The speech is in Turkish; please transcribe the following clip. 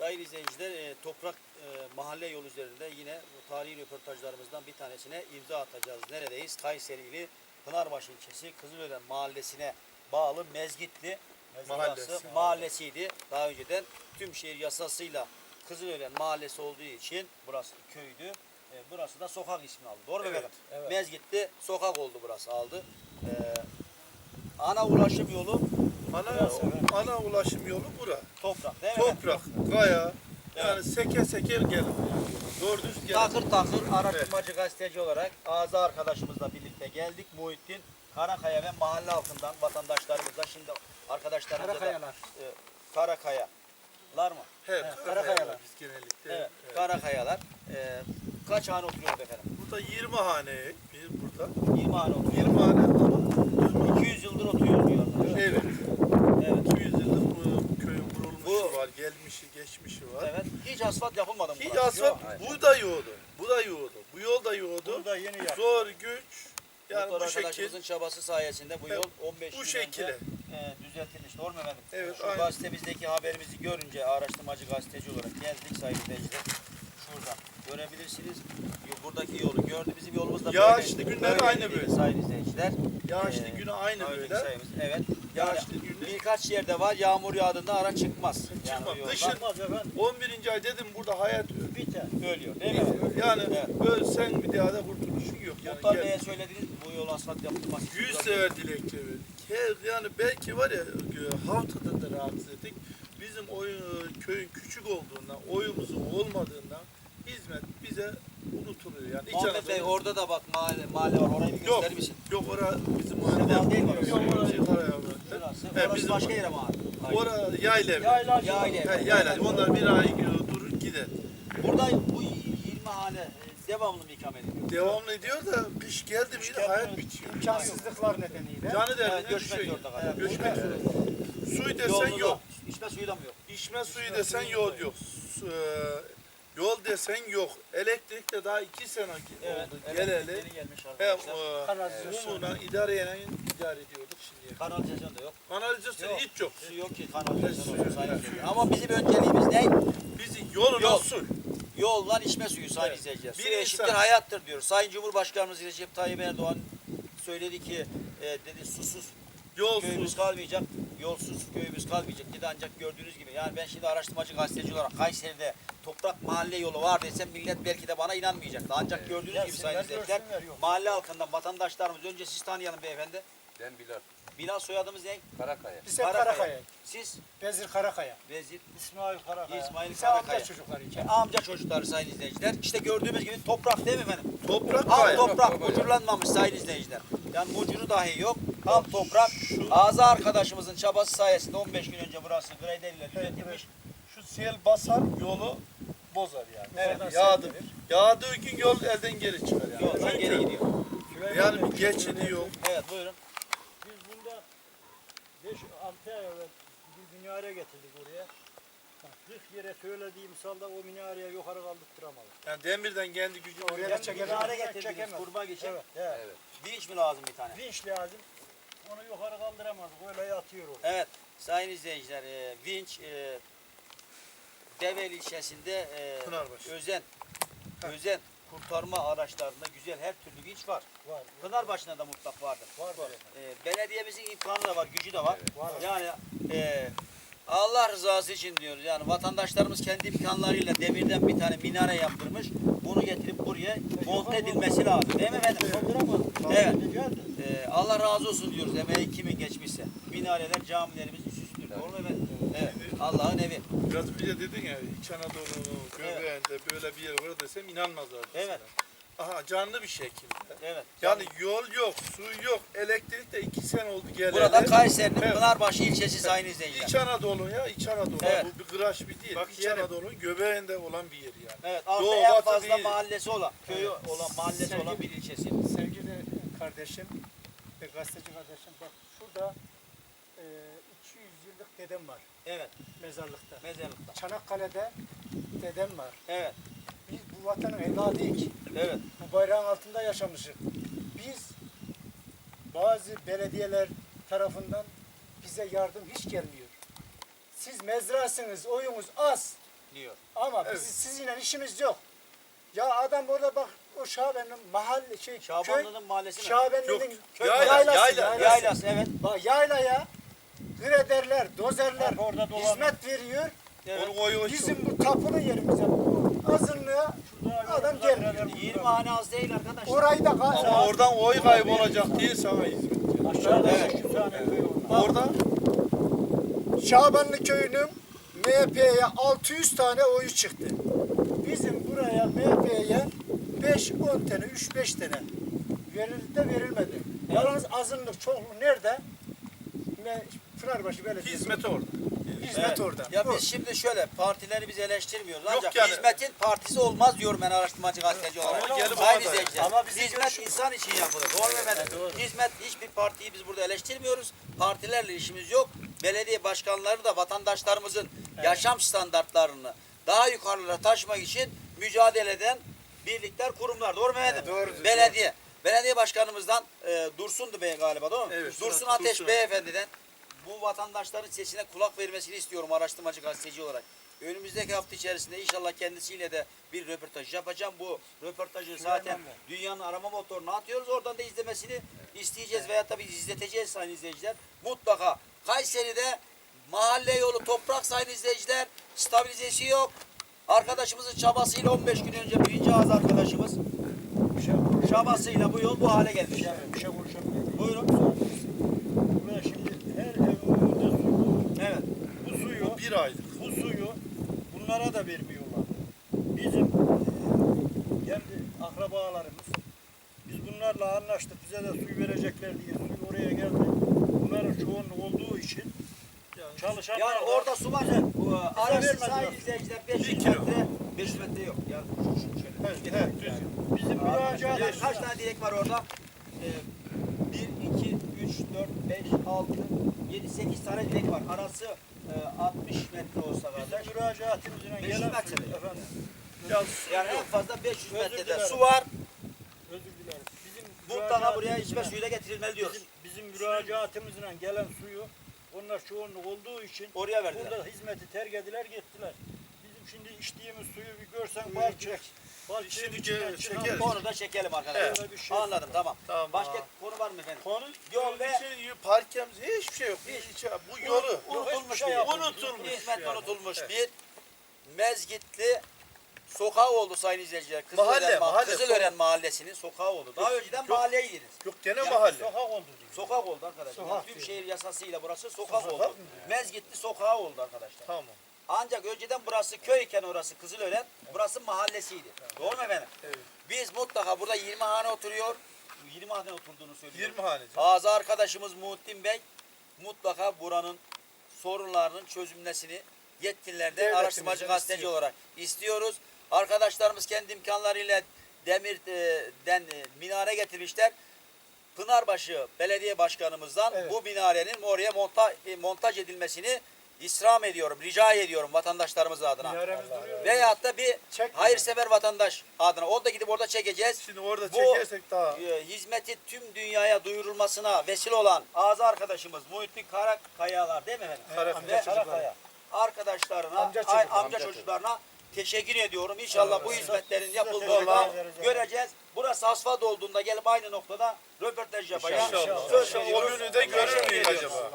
Sayın izleyiciler, e, Toprak e, Mahalle yolu üzerinde yine tarihi röportajlarımızdan bir tanesine imza atacağız. Neredeyiz? Kayseri ili Pınarbaşı ilçesi Kızılören Mahallesi'ne bağlı Mezgitli Mahallesi. mahallesiydi. Daha önceden tüm şehir yasasıyla Kızılören Mahallesi olduğu için burası köydü. E, burası da sokak ismini aldı. Doğru mu Evet, efendim? evet. Mezgitli sokak oldu burası aldı. E, ana ulaşım yolu Ana, ana ulaşım yolu bura. toprak değil mi? Toprak, kaya. Yani seke seke gelin. Doğru düz gelin. Takır takır araştırmacı gazeteci olarak Ağzı arkadaşımızla birlikte geldik. Muhittin Karakaya ve mahalle halkından vatandaşlarımızla şimdi arkadaşlarımızla da Karakayalar. e, Karakayalar mı? He, Karakayalar. Biz genellikle. Evet. evet. Karakayalar. E, kaç hane oturuyor efendim? Burada 20 hane bir burada. 20 hane oturuyor. 20 hane ama 200 yıldır oturuyor diyorlar. evet. Evet. 200 yıldır bu köyün kurulmuşu Bu- var, gelmişi, geçmişi var. Evet. Hiç asfalt yapılmadı mı? Hiç burası? asfalt, bu da yoğdu. Bu da yoğdu. Bu yol da yoğdu. Burada yeni yaptı. Zor güç. Yani Doktor bu şekil. arkadaşımızın çabası sayesinde bu Evet, yol 15 bu önce e, düzeltilmiş. Doğru mu efendim? Evet, Şu aynen. gazetemizdeki haberimizi görünce araştırmacı gazeteci olarak geldik sayın izleyiciler. Şurada görebilirsiniz. Buradaki yolu gördü. Bizim yolumuz da Yağışlı günler böyle aynı böyle. Sayın izleyiciler. Yağışlı Ee, günü aynı böyle. sayımız. Evet. Yani Yağışlı günü. birkaç yerde var yağmur yağdığında ara çıkmaz. Yani Çıkmaz. Olmaz efendim. 11. ay dedim burada hayat Biter. ölüyor değil mi? yani Evet. ölsen bir daha da kurtuluşun yok. Yani Muhtar Bey'e söylediniz bu yol asfalt yapılması. için Yüz sever dilekçe verdik. Yani belki var ya e, haftada da rahatsız ettik. Bizim oy, köyün küçük olduğundan, oyumuzun olmadığından hizmet bize unutuluyor. Yani Muhammed Bey orada da bak mahalle, mahalle var. Orayı bir Yok. gösterir misin? Yok ora bizim Seval mahalle. değil mi orası? Yok orası He, orası bizim- başka yere mi abi? Ora yayla evi. Yayla. Yayla. He, yayla. Onlar bir ay durur gider. Burada bu 20 hane e, devamlı mı ikamet ediyor? Devam ediyor da kış geldi miydi hayat bitiyor. İmkansızlıklar nedeniyle. Canı derdine Evet, göçmek düşüyor. zorunda kalıyor. Göçmek zorunda. Suyu desen da, yok. içme suyu da mı yok? İçme suyu desen yok. Su- e, yol desen yok. Elektrik de daha iki sene oldu. Geleli. yeni gelmiş Hem e, Kanalizasyon. mumuna idareyle idare ediyorduk kadar. Kanalizasyon da yok. Kanalizasyon Yok. hiç yok. Su yok ki kanalizasyon olsun Evet, evet. Ama bizim önceliğimiz ne? Bizim yoluna Yol. su. Yolla içme suyu sayın Evet. izleyiciler. Su Bir eşittir insan- hayattır diyor. Sayın Cumhurbaşkanımız Recep Tayyip Erdoğan söyledi ki e, dedi susuz Yol köyümüz su. kalmayacak, yolsuz köyümüz kalmayacak dedi ancak gördüğünüz gibi. Yani ben şimdi araştırmacı gazeteci olarak Kayseri'de toprak mahalle yolu var desem millet belki de bana inanmayacaktı. Ancak gördüğünüz gibi sayın izleyiciler mahalle halkından vatandaşlarımız önce siz tanıyalım beyefendi. Ben Bilal Bilal soyadımız ne? Karakaya. Biz hep Karakaya. Siz Bezir Karakaya. Vezir İsmail Karakaya. İsmail Biz Karakaya. amca çocukları için. amca çocukları sayın izleyiciler. İşte gördüğümüz gibi toprak değil mi efendim? Toprak Ham kaya. toprak mucurlanmamış sayın izleyiciler. Yani mucuru dahi yok. Ham toprak. Ağza arkadaşımızın çabası sayesinde 15 gün önce burası greyder ile düzeltilmiş. Şu sel basar yolu bozar yani. Evet. Yağdı. Yağdığı gün yol elden geri çıkar yani. Yoldan geri gidiyor. Yani bir geçidi yok. Evet buyurun. Biz bunda 5-6 ay evvel bir minare getirdik oraya. Bak, 40 yere söylediğim salda o minareye yukarı kaldırtıramadık. Yani demirden kendi gücü Oraya çekemez. minare getirdiniz kurban için. Evet. evet. Evet. Vinç mi lazım bir tane? Vinç lazım. Onu yukarı kaldıramazdık. Öyle yatıyor o. Evet sayın izleyiciler e, vinç e, Develi ilçesinde e, Pınarbaşı. özen özen kurtarma araçlarında güzel her türlü vinç var. Var. Pınarbaşı'nda da mutlak vardır. Var. E, belediyemizin imkanı da var, gücü de var. Var. Yani e, Allah rızası için diyoruz. Yani vatandaşlarımız kendi imkanlarıyla demirden bir tane minare yaptırmış. Bunu getirip buraya monte edilmesi lazım. Değil mi efendim? Evet. Ee, Allah razı olsun diyoruz emeği kimin geçmişse. Minareler camilerimizin süsüdür. Doğru? Evet. Allah'ın evi. Biraz önce dedin ya İç Anadolu'nun göbeğinde böyle bir yer var desem inanmazlar. Evet. Aha canlı bir şekilde. Evet. Yani yol yok, su yok, elektrik de iki sene oldu geleli. Burada Kayseri'nin Evet. Pınarbaşı ilçesi sayın izleyiciler. İç Anadolu ya, İç Anadolu. Evet. Bu bir kıraç bir değil. Bak İç. Anadolu'nun göbeğinde olan bir yer yani. Evet. Doğu, en fazla değil. mahallesi olan, köyü olan, mahallesi Sevgili- olan bir ilçesi. Sevgili kardeşim ve gazeteci kardeşim bak şurada e, 200 yıllık dedem var Evet. mezarlıkta. Mezarlıkta. Çanakkale'de dedem var. Evet. Biz bu vatanın evladıyız. Evet. Bu bayrağın altında yaşamışız. Biz bazı belediyeler tarafından bize yardım hiç gelmiyor. Siz mezrasınız, oyunuz az. bekliyor. Ama Evet. biz, sizinle işimiz yok. Ya adam orada bak o Şaben'in mahalle şey Şabanlı'nın mahallesi mi? Şaben'in köy Yayla, yaylası, yayla, yaylası. Yaylası evet. Bak yaylaya grederler, dozerler orada dolan- hizmet veriyor. evet. Bizim bu tapulu yerimize azınlığa adam gelmiyor. 20 hane az değil arkadaşlar. Orayı da Ama ka- oradan oy kaybolacak diye sana hizmet. aşağıda Evet. Orada Şabanlı köyünün MHP'ye 600 tane oyu çıktı. Bizim buraya MHP'ye 5-10 tane, 3-5 tane verildi de verilmedi. Yalnız azınlık, çoğunluk nerede? Pınarbaşı Belediyesi. hizmet orada. Hizmet Evet. orada. Ya Bu. biz şimdi şöyle partileri biz eleştirmiyoruz. Yok Ancak yani. hizmetin partisi olmaz diyorum ben araştırmacı gazeteci olarak. gelip Sayın izleyiciler. Ama bizim hizmet görüş- insan için yapılır. Doğru mu efendim? Hizmet hiçbir partiyi biz burada eleştirmiyoruz. Partilerle işimiz yok. Belediye başkanları da vatandaşlarımızın yaşam standartlarını daha yukarılara taşımak için mücadele eden birlikler, kurumlar. Doğru mu efendim? doğrudur, Belediye. Belediye başkanımızdan e, Dursun'du bey galiba değil mi? Evet, Dursun Dursun. Ateş Dursun. beyefendiden bu vatandaşların sesine kulak vermesini istiyorum araştırmacı gazeteci olarak. Önümüzdeki hafta içerisinde inşallah kendisiyle de bir röportaj yapacağım. Bu röportajı zaten dünyanın arama motoruna atıyoruz. Oradan da izlemesini isteyeceğiz veya tabii izleteceğiz sayın izleyiciler. Mutlaka Kayseri'de mahalle yolu toprak sayın izleyiciler stabilizesi yok. Arkadaşımızın çabasıyla 15 gün önce birinci ağız arkadaşımız şey, çabasıyla bu yol bu hale gelmiş. şey konuşabilirim. Buyurun. Buraya şimdi her evin önünde su var. Evet. Bu suyu, bir aylık. bu suyu bunlara da vermiyorlar. Bizim eee, kendi akrabalarımız biz bunlarla anlaştık bize de suyu verecekler diye suyu oraya geldi. Bunların çoğunluğu olduğu için çalışanlar Yani da- orada su var. Bu arası vermediler. sahil izleyiciler 500 Bir kilo. metre, 500 metre yok. Ya şu, şu, şöyle. Evet, evet, düz. bizim müracaat Yani kaç tane direk var orada? Ee, 1, 2, 3, 4, 5, 6, 7, 8 tane direk var. Arası e, 60 metre olsa kardeş. müracaatimizin 500 gelen metre efendim Ya Yani en fazla 500 Özür metrede su var. özür dilerim. Bizim Mutlaka buraya içme suyuyla getirilmeli diyoruz. Bizim, bizim müracaatimizle gelen suyu onlar çoğunluk olduğu için Oraya verdiler. burada hizmeti terk ediler gittiler. Bizim şimdi içtiğimiz suyu bir görsen balçık. Balçığın Şimdi çıkan çekeriz. Onu da çekelim arkadaşlar. Öyle bir şey Anladım tamam. Tamam. Başka konu var mı efendim? Konu Yol ve- şey, parkemiz hiçbir şey yok. Hiç. Hiç. Bu yolu. Unutulmuş şey bir yapılmış. Unutulmuş Hizmet yani. unutulmuş Evet. bir mezgitli sokağı oldu sayın izleyiciler. Kızılören, Mahalle, ma- mahalle, Kızılören mahallesinin sokağı oldu. Daha Yok, önceden yok. mahalleydiniz. Yok gene Ya, mahalle. Sokak oldu diyor. Sokak oldu arkadaşlar. Sokak Tüm diyor. şehir yasasıyla burası sokak, Sokak oldu. mı? Mezgitli sokağı oldu arkadaşlar. Tamam. Ancak önceden burası köyken orası Kızılören, burası mahallesiydi. Doğru mu efendim? Evet. Biz mutlaka burada 20 hane oturuyor. 20 hane oturduğunu söylüyor. 20 haneci. Ağzı arkadaşımız Muhittin Bey mutlaka buranın sorunlarının çözülmesini yetkililerden Devletimizden araştırmacı gazeteci olarak istiyoruz. Arkadaşlarımız kendi imkanlarıyla demirden e, minare getirmişler. Pınarbaşı Belediye Başkanımızdan Evet. bu minarenin oraya monta, e, montaj edilmesini istirham ediyorum, rica ediyorum vatandaşlarımız adına. Duruyor. Veyahut da bir Çek hayırsever vatandaş adına. O da gidip orada çekeceğiz. Şimdi orada Bu- çekersek daha. E, hizmeti tüm dünyaya duyurulmasına vesile olan ağzı arkadaşımız Muhittin Karakayalar değil mi efendim? Kara- Ve amca. Karakaya. arkadaşlarına, Amca ay- çocuk, amca amca çocuklarına teşekkür ediyorum. İnşallah bu hizmetlerin yapıldığını göreceğiz. Burası asfalt olduğunda gelip aynı noktada röportaj yapacağız. İnşallah. Söz. O günü de görür müyüz acaba?